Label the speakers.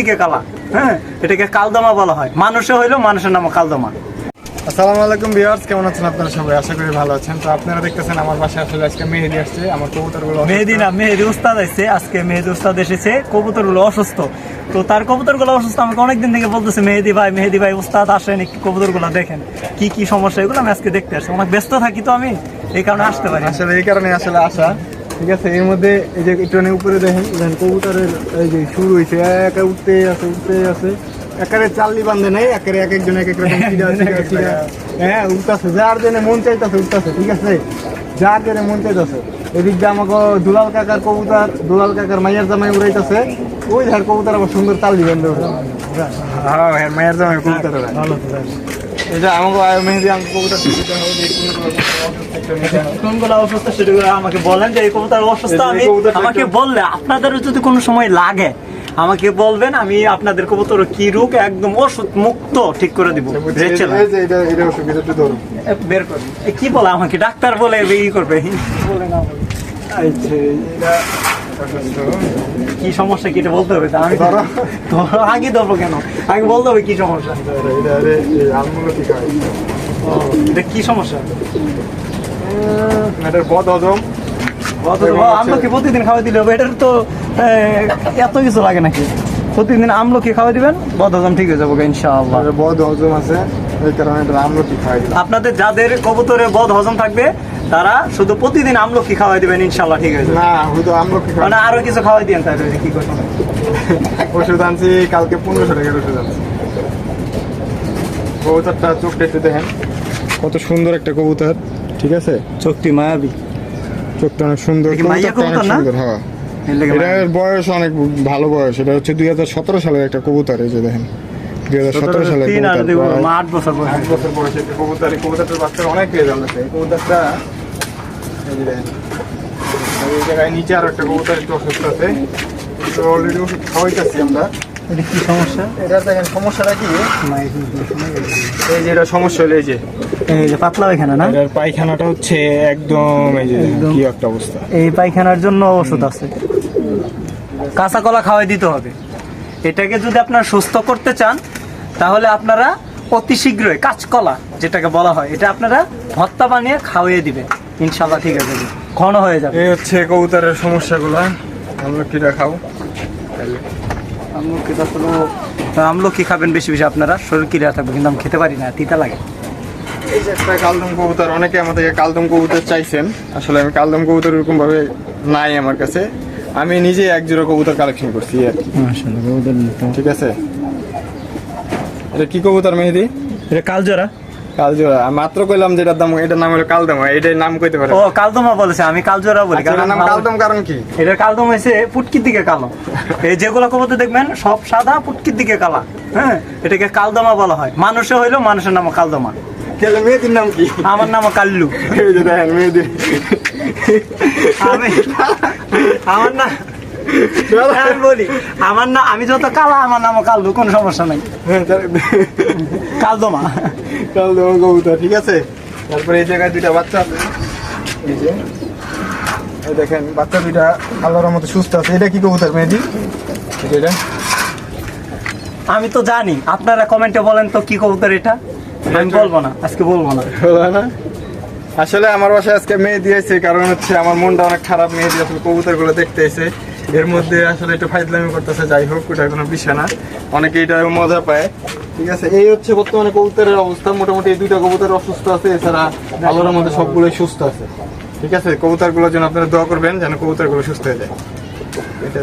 Speaker 1: দিকে কালা হ্যাঁ? এটাকে কালদমা বলা হয়। মানুষে হইল মানুষের নাম কালদমা।
Speaker 2: আসসালামু আলাইকুম ভিউয়ার্স কেমন আছেন আপনারা সবাই? আশা করি ভালো আছেন। তো আপনারা দেখতেছেন আমার বাসায় আসলে আজকে মেহেদি আসছে আমার কবুতরগুলো।
Speaker 1: মেহেদি না মেহেদি উস্তাদ এসেছে আজকে মেহেদি উস্তাদ এসেছে কবুতরগুলো অসুস্থ। তো তার কবুতরগুলো অসুস্থ আমাকে অনেকদিন থেকে বলতেছে মেহেদি ভাই মেহেদি ভাই উস্তাদ আসেন একটু কবুতরগুলো দেখেন। কি কি সমস্যা? এগুলো আমি আজকে দেখতে আসছি অনেক ব্যস্ত থাকি তো আমি এই কারণে আসতে পারি
Speaker 2: আসলে এই কারণে আসলে আসা। ঠিক আছে এর মধ্যে এই যে একটু উপরে দেখেন দেখেন কবুতরের এই যে শুরু হয়েছে একা উঠতে আছে উঠতে আছে। একারে চাল্লি বান্ধে নাই একারে এক একজন এক এক রকম। হ্যাঁ উঠতেছে যার জন্য মন চাইতেছে উঠতেছে ঠিক আছে? যার জন্য মন চাইতেছে। এদিক দিয়ে আমাকে দুলাল কাকার কবুতর দুলাল কাকার মাইয়ার জামাই উড়াইতেছে। ওই ধার কবুতর আবার সুন্দর চাল্লি বান্ধে হ্যাঁ হ্যাঁ মাইয়ার জামাই কবুতর
Speaker 1: ভালো তো ভাই।
Speaker 2: এটা আমাকে মেহেদি আমাকে কবুতর দিতে হবে
Speaker 1: কোনগুলো অসুস্থ সেগুলো আমাকে বলেন যে এই কবুতর অসুস্থ আমি আমাকে বললে আপনাদেরও যদি কোনো সময় লাগে আমাকে বলবেন আমি আপনাদের কবুতর কি রোগ একদম ওষুধ মুক্ত ঠিক করে দিব। বের করুন। কি বলে আমাকে? ডাক্তার বলে ই করবে। বলে না
Speaker 2: আচ্ছা
Speaker 1: কি সমস্যা কি এটা বলতে হবে? আমি
Speaker 2: ধরো।
Speaker 1: ধরো, আগে ধরবো কেন? আগে বলতে হবে কি সমস্যা?
Speaker 2: এটা কি
Speaker 1: সমস্যা?
Speaker 2: এটার বদ হজম।
Speaker 1: আমলকি প্রতিদিন খাওয়া দিলে হবে। এটার তো এত কিছু লাগে নাকি? প্রতিদিন আমলকি খাওয়া দিবেন বদহজম ঠিক হয়ে যাব ইনশাআল্লাহ।
Speaker 2: এটার বদ হজম আছে এই কারণে আমলকি খাই
Speaker 1: আপনাদের যাদের কবুতরে বদ হজম থাকবে তারা শুধু প্রতিদিন আমলকি খাওয়াই দিবেন ইনশাআল্লাহ ঠিক যাবে।
Speaker 2: না হয়তো আমলকি
Speaker 1: মানে আরও কিছু খাওয়াই দিয়েন তাহলে কি করবেন?
Speaker 2: ওষুধ আনছি কালকে পনেরোশো টাকার ওষুধ আনছি। কবুতরটা চোখটা একটু দেখেন। কত সুন্দর একটা কবুতর ঠিক আছে?
Speaker 1: চোখটি মায়াবী।
Speaker 2: চোখটা অনেক সুন্দর সুন্দর হ্যাঁ। এটার বয়স অনেক ভালো বয়স এটা হচ্ছে দুই হাজার সতেরো সালের একটা কবুতর এই যে দেখেন। দুই হাজার সতেরো কবুতর
Speaker 1: আট বছর বয়স।
Speaker 2: আট বছর বয়সে কবুতর এই কবুতরটার বাচ্চারা অনেক পেয়ে এই কবুতরটা এই জায়গায় নিচে আর একটা কবুতর একটু অসুস্থ আছে। অলরেডি ওষুধ খাওয়াইতেছি আমরা।
Speaker 1: এটা কি সমস্যা?
Speaker 2: এটা দেখেন সমস্যাটা কি? এই যে এটা সমস্যা হলো এই যে।
Speaker 1: এই যে পাতলা পায়খানা না?
Speaker 2: এটার পায়খানাটা হচ্ছে একদম এই যে কি একটা অবস্থা।
Speaker 1: এই পায়খানার জন্য ওষুধ আছে। কাঁচা কলা খাওয়াই দিতে হবে। এটাকে যদি আপনারা সুস্থ করতে চান তাহলে আপনারা অতি শীঘ্রই কাঁচকলা যেটাকে বলা হয় এটা আপনারা ভত্তা বানিয়ে খাওয়িয়ে দিবেন। ইনশাল্লাহ ঠিক আছে ঘন হয়ে যাবে।
Speaker 2: এই হচ্ছে কবুতরের সমস্যাগুলো আমরা কিরা খাও
Speaker 1: আমলকি তো আসলে আমলকি খাবেন বেশি বেশি আপনারা শরীর ক্রিয়া থাকবে কিন্তু আমি খেতে পারি না তিতা লাগে।
Speaker 2: এই যে একটা কালদম কবুতর অনেকে আমার থেকে কালদম কবুতর চাইছেন। আসলে আমি কালদম কবুতর এরকম ভাবে নাই আমার কাছে। আমি নিজে এক জোড়া কবুতর কালেকশন করছি আর কি। ঠিক আছে? এটা কি কবুতর মেহেদি?
Speaker 1: এটা কালজোড়া।
Speaker 2: কাল জোড়া আমি মাত্র কইলাম যেটার দাম এটার নাম হলো কালদম এটার নাম কইতে পারে।
Speaker 1: ও কালদমা বলেছে আমি কালজোড়া বলি
Speaker 2: আচ্ছা, এটার নাম কালদম কারণ কি?
Speaker 1: এটার কালদম হয়েছে পুটকির দিকে কালো। এই যেগুলো কবুতর দেখবেন সব সাদা পুটকির দিকে কালা। হ্যাঁ? এটাকে কালদমা বলা হয়। মানুষে হইল মানুষের নাম কালদমা।
Speaker 2: তাহলে মেহেদির নাম কি?
Speaker 1: আমার নাম কাল্লু।
Speaker 2: এই যে দেখেন মেহেদি
Speaker 1: আমি আমার না আমি বলি। আমার না আমি যত কালা আমার নাম কাল্লু কোনো সমস্যা নাই।
Speaker 2: হ্যাঁ,
Speaker 1: কালদমা।
Speaker 2: কালদম কবুতর ঠিক আছে? তারপরে এই জায়গায় দুইটা বাচ্চা আছে। এই যে দেখেন বাচ্চা দুইটা আল্লাহর মতো সুস্থ আছে। এটা কি কবুতর মেহেদি? এটা
Speaker 1: আমি তো জানি। আপনারা কমেন্টে বলেন তো কি কবুতর এটা? আমি বলব না আজকে বলব না।
Speaker 2: না। আসলে আমার বাসায় আজকে মেয়ে দিয়েছে কারণ হচ্ছে আমার মনটা অনেক খারাপ। মেয়ে দিয়ে আসলে কবুতরগুলো দেখতে এসে এর মধ্যে আসলে একটু ফাইজলামি করতেছে, যাই হোক, ওটা কোনো বিষয় না। অনেকে এটা মজা পায়। ঠিক আছে, এই হচ্ছে বর্তমানে কবুতরের অবস্থা। মোটামুটি এই দুইটা কবুতর অসুস্থ আছে, এছাড়া আলোর মধ্যে সবগুলোই সুস্থ আছে। ঠিক আছে, কবুতরগুলোর জন্য আপনারা দোয়া করবেন যেন কবুতরগুলো সুস্থ হয়ে যায়। এটা